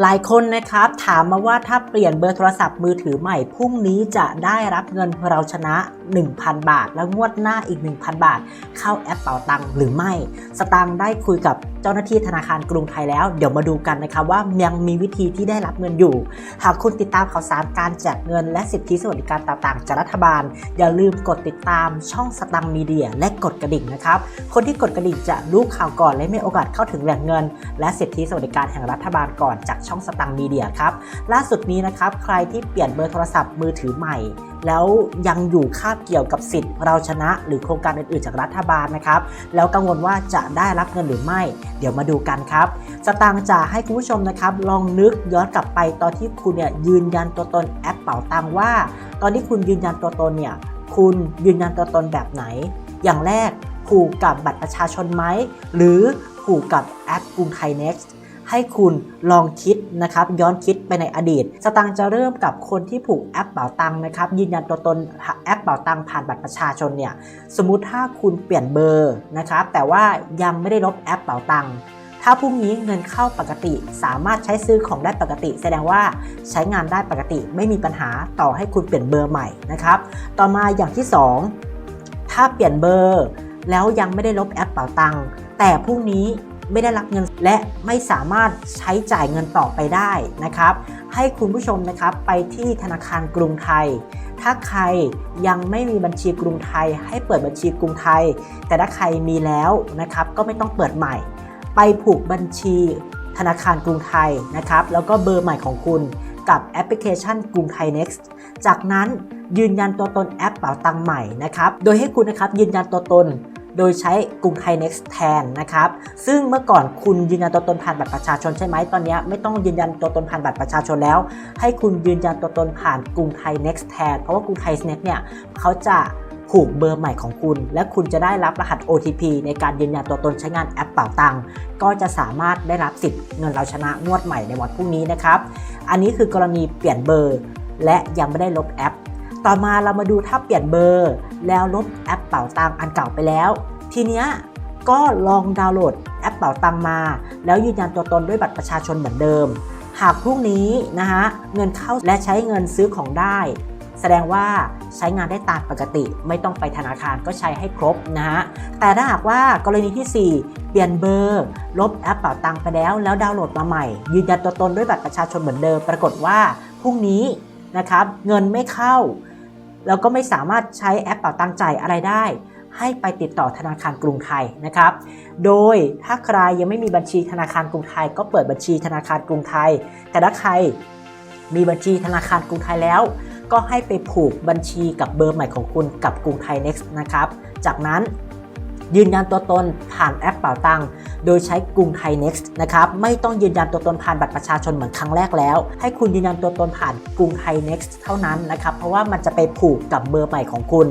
หลายคนนะครับถามมาว่าถ้าเปลี่ยนเบอร์โทรศัพท์มือถือใหม่พรุ่งนี้จะได้รับเงินเราชนะ 1,000 บาท แล้วงวดหน้าอีก 1,000 บาท เข้าแอปเป๋าตังหรือไม่ สตางค์ได้คุยกับเจ้าหน้าที่ธนาคารกรุงไทยแล้ว เดี๋ยวมาดูกันนะครับว่ายังมีวิธีที่ได้รับเงินอยู่ หากคุณติดตามข่าวสารการแจกเงิน และสิทธิสวัสดิการต่างๆจากรัฐบาล อย่าลืมกดติดตามช่องสตังมีเดีย และกดกระดิ่งนะครับคนที่กดกระดิ่งจะรู้ข่าวก่อนและมีโอกาสเข้าถึงแหล่งเงิน และสิทธิสวัสดิการแห่งรัฐบาลก่อนจากช่องสตังมีเดียครับ ล่าสุดนี้นะครับ ใครที่เปลี่ยนเบอร์โทรศัพท์มือถือใหม่ แล้วยังอยู่คาบเกี่ยวกับสิทธิ์เราชนะ หรือโครงการอื่นๆ จากรัฐบาลนะครับ แล้วกังวลว่าจะได้รับเงินหรือไม่ เดี๋ยวมาดูกันครับ สตางค์จะให้คุณผู้ชมนะครับลองนึกย้อนกลับไปตอนที่คุณเนี่ยยืนยันตัวตนแอปเป๋าตังว่า ตอนที่คุณยืนยันตัวตนเนี่ยคุณยืนยันตัวตนแบบไหน อย่างแรกผูกกับบัตรประชาชนไหม หรือผูกกับแอปกรุงไทย Next ให้คุณลองคิดนะครับย้อนคิดไปในอดีต สตางค์จะเริ่มกับคนที่ผูกแอปเป๋าตังค์นะครับยืนยันตัวตนแอปเป๋าตังค์ผ่านบัตรประชาชนเนี่ยสมมุติถ้าคุณเปลี่ยนเบอร์นะครับแต่ว่ายังไม่ได้ลบแอปเป๋าตังค์ถ้าพรุ่งนี้เงินเข้าปกติสามารถใช้ซื้อของได้ปกติ แสดงว่าใช้งานได้ปกติไม่มีปัญหาต่อให้คุณเปลี่ยนเบอร์ใหม่นะครับ ต่อมาอย่างที่ 2 ถ้าเปลี่ยนเบอร์ แล้วยังไม่ได้ลบแอปเป๋าตังค์แต่พรุ่งนี้ ไม่ได้รับเงินและไม่สามารถใช้จ่ายเงินต่อไปได้นะครับ ให้คุณผู้ชมนะครับไปที่ธนาคารกรุงไทย ถ้าใครยังไม่มีบัญชีกรุงไทย ให้เปิดบัญชีกรุงไทย แต่ถ้าใครมีแล้วนะครับก็ไม่ต้องเปิดใหม่ ไปผูกบัญชีธนาคารกรุงไทยนะครับแล้วก็เบอร์ใหม่ของคุณกับแอปพลิเคชันกรุงไทย Next จากนั้นยืนยันตัวตนแอปเป๋าตังใหม่นะครับ โดยให้คุณนะครับยืนยันตัวตน โดยใช้กรุงไทย Next แทนนะครับ ซึ่งเมื่อก่อนคุณยืนยันตัวตนผ่านบัตรประชาชนใช่ไหมตอนนี้ไม่ต้องยืนยันตัวตนผ่านบัตรประชาชนแล้ว ให้คุณยืนยันตัวตนผ่านกรุงไทย Next แทนเพราะว่ากรุงไทย Next เนี่ยเขาจะผูกเบอร์ใหม่ของคุณ และคุณจะได้รับรหัส OTP ในการยืนยันตัวตนใช้งานแอปเป่าตังก็จะสามารถได้รับสิทธิ์เงินเราชนะงวดใหม่ในวันพรุ่งนี้นะครับ อันนี้คือกรณีเปลี่ยนเบอร์ และยังไม่ได้ลบแอป ต่อมาเรามาดูถ้าเปลี่ยนเบอร์ แล้วลบแอปเป่าตังอันเก่าไปแล้ว ทีเนี้ยก็ลองดาวน์โหลดแอปเป่าตังมา แล้วยืนยันตัวตนด้วยบัตรประชาชนเหมือนเดิม หากพรุ่งนี้นะฮะเงินเข้าและใช้เงินซื้อของได้ แสดงว่าใช้งานได้ตามปกติ ไม่ต้องไปธนาคารก็ใช้ให้ครบนะฮะแต่ถ้าหากว่ากรณีที่ 4 เปลี่ยนเบอร์ ลบแอปเป่าตังไปแล้ว แล้วดาวน์โหลดมาใหม่ ยืนยันตัวตนด้วยบัตรประชาชนเหมือนเดิม ปรากฏว่าพรุ่งนี้นะครับเงินไม่เข้า แล้วก็ไม่สามารถใช้แอปเป่าตังจ่ายอะไรได้ ให้ไปติดต่อธนาคารกรุงไทยนะครับ โดยถ้าใครยังไม่มีบัญชีธนาคารกรุงไทย ก็เปิดบัญชีธนาคารกรุงไทย แต่ถ้าใครมีบัญชีธนาคารกรุงไทยแล้ว ก็ให้ไปผูกบัญชีกับเบอร์ใหม่ของคุณกับกรุงไทย Next นะครับ จากนั้น ยืนยันตัวตนผ่านแอปเป่าตังโดยใช้กรุงไทย Next นะครับไม่ต้องยืนยันตัวตนผ่านบัตรประชาชนเหมือนครั้งแรกแล้ว ให้คุณยืนยันตัวตนผ่านกรุงไทย Next เท่านั้นนะครับเพราะว่ามันจะไปผูกกับเบอร์ใหม่ของคุณ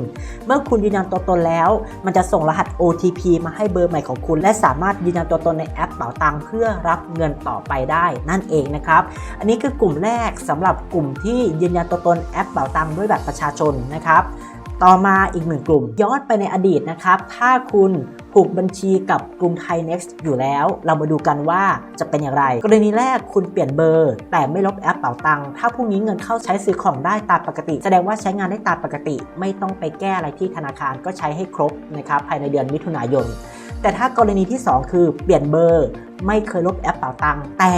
เมื่อคุณยืนยันตัวตนแล้ว มันจะส่งรหัส OTP มาให้เบอร์ใหม่ของคุณ และสามารถยืนยันตัวตนในแอปเป๋าตังเพื่อรับเงินต่อไปได้นั่นเองนะครับอันนี้คือกลุ่มแรกสำหรับกลุ่มที่ยืนยันตัวตนแอปเป๋าตังด้วยบัตรประชาชนนะครับ ต่อมาอีกหนึ่งกลุ่ม ย้อนไปในอดีตนะครับ ถ้าคุณผูกบัญชีกับกรุงไทย Next อยู่แล้ว เรามาดูกันว่าจะเป็นอย่างไร กรณีแรกคุณเปลี่ยนเบอร์ แต่ไม่ลบแอปเป๋าตังค์ถ้าพรุ่งนี้เงินเข้าใช้ซื้อของได้ตามปกติ แสดงว่าใช้งานได้ตามปกติ ไม่ต้องไปแก้อะไรที่ธนาคารก็ใช้ให้ครบนะครับภายในเดือนมิถุนายน แต่ถ้ากรณีที่ 2 คือเปลี่ยนเบอร์ ไม่เคยลบแอปเป๋าตังค์แต่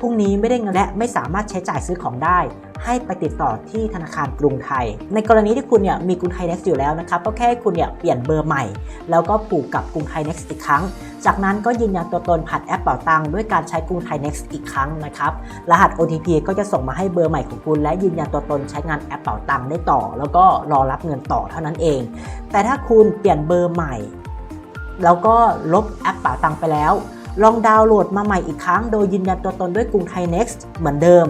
พรุ่งนี้ไม่ได้เงินและไม่สามารถใช้จ่ายซื้อของได้ ให้ไปติดต่อที่ธนาคารกรุงไทย ในกรณีที่คุณเนี่ยมีกรุงไทย Next อยู่แล้วนะครับก็แค่คุณเนี่ยเปลี่ยนเบอร์ใหม่ แล้วก็ผูกกับกรุงไทย Next อีกครั้ง จากนั้นก็ยืนยันตัวตนผ่านแอปเป๋าตังค์ด้วยการใช้กรุงไทย Next อีกครั้งนะครับรหัส OTP ก็จะส่งมาให้เบอร์ใหม่ของคุณและยืนยันตัวตนใช้งานแอปเป๋าตังค์ได้ต่อ แล้วก็รอรับเงินต่อเท่านั้นเอง แต่ถ้าคุณเปลี่ยนเบอร์ใหม่ แล้วก็ลบแอปเป๋าตังค์ไปแล้วลองดาวน์โหลดมาใหม่อีกครั้งโดยยืนยันตัวตนด้วยกรุงไทย Next เหมือนเดิม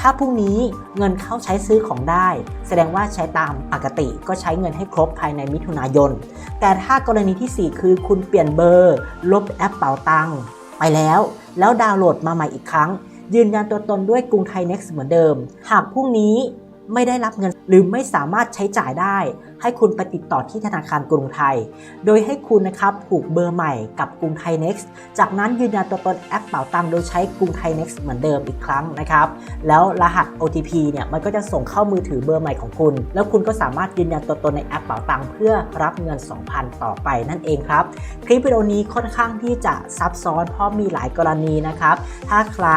ถ้าพรุ่งนี้เงินเข้าใช้ซื้อของได้ แสดงว่าใช้ตามปกติก็ใช้เงินให้ครบภายในมิถุนายน แต่ถ้ากรณีที่ 4 คือคุณเปลี่ยนเบอร์ ลบแอปเป๋าตังค์ไปแล้ว แล้วดาวน์โหลดมาใหม่อีกครั้ง ยืนยันตัวตนด้วยกรุงไทยเน็กซ์เหมือนเดิม หากพรุ่งนี้ไม่ได้รับเงิน หรือไม่สามารถใช้จ่ายได้ ให้คุณไปติดต่อที่ธนาคารกรุงไทย โดยให้คุณนะครับผูกเบอร์ใหม่กับกรุงไทย Next จากนั้นยืนยันตัวตนแอปเป๋าตังโดยใช้กรุงไทย Next เหมือนเดิมอีกครั้งนะครับ แล้วรหัส OTP เนี่ยมันก็จะส่งเข้ามือถือเบอร์ใหม่ของคุณ แล้วคุณก็สามารถยืนยันตัวตนในแอปเป๋าตังเพื่อรับเงิน 2,000 ต่อไปนั่นเองครับ คลิปวิดีโอนี้ค่อนข้างที่จะซับซ้อนเพราะมีหลายกรณีนะครับ ถ้าใคร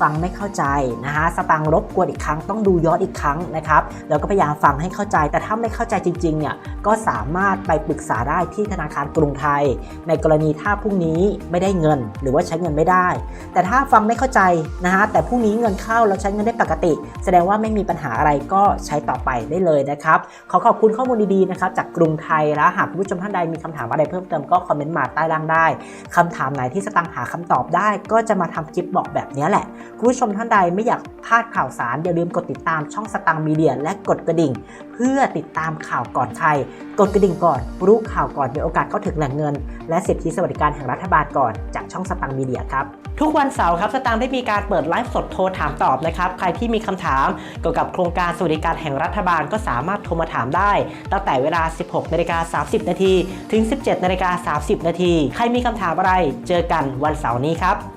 ฟังไม่เข้าใจนะฮะสตังค์รบกวนอีกครั้งต้องดูย้อนอีกครั้งนะครับแล้วก็พยายามฟังให้เข้าใจ แต่ถ้าไม่เข้าใจจริงๆเนี่ยก็สามารถไปปรึกษาได้ที่ธนาคารกรุงไทย ในกรณีถ้าพรุ่งนี้ไม่ได้เงิน หรือว่าใช้เงินไม่ได้ แต่ถ้าฟังไม่เข้าใจนะฮะแต่พรุ่งนี้เงินเข้าแล้วใช้เงินได้ปกติ แสดงว่าไม่มีปัญหาอะไรก็ใช้ต่อไปได้เลยนะครับขอขอบคุณข้อมูลดีๆนะครับจากกรุงไทยแล้วหากผู้ชมท่านใดมีคำถามอะไรเพิ่มเติมก็คอมเมนต์มาใต้ล่างได้คำถามไหนที่สตังค์หาคำตอบได้ ก็จะมาทำคลิปบอกแบบนี้แหละคุณผู้ชมท่านใดไม่อยากพลาดข่าวสาร อย่าลืมกดติดตามช่องสตังค์มีเดีย และกดกระดิ่ง เพื่อติดตามข่าวก่อนใคร กดกระดิ่งก่อน รู้ข่าวก่อนมีโอกาสเข้าถึงแหล่งเงิน และสิทธิสวัสดิการแห่งรัฐบาลก่อนจากช่องสตังค์มีเดียครับทุกวันเสาร์ครับสตางค์ได้มีการเปิดไลฟ์สดโทรถามตอบนะครับใครที่มีคำถามเกี่ยวกับโครงการสวัสดิการแห่งรัฐบาลก็สามารถโทรมาถามได้ ตั้งแต่เวลา 16นาฬิกา30 นาทีถึง 17นาฬิกา30 นาทีใครมีคำถามอะไร เจอกันวันเสาร์นี้ครับ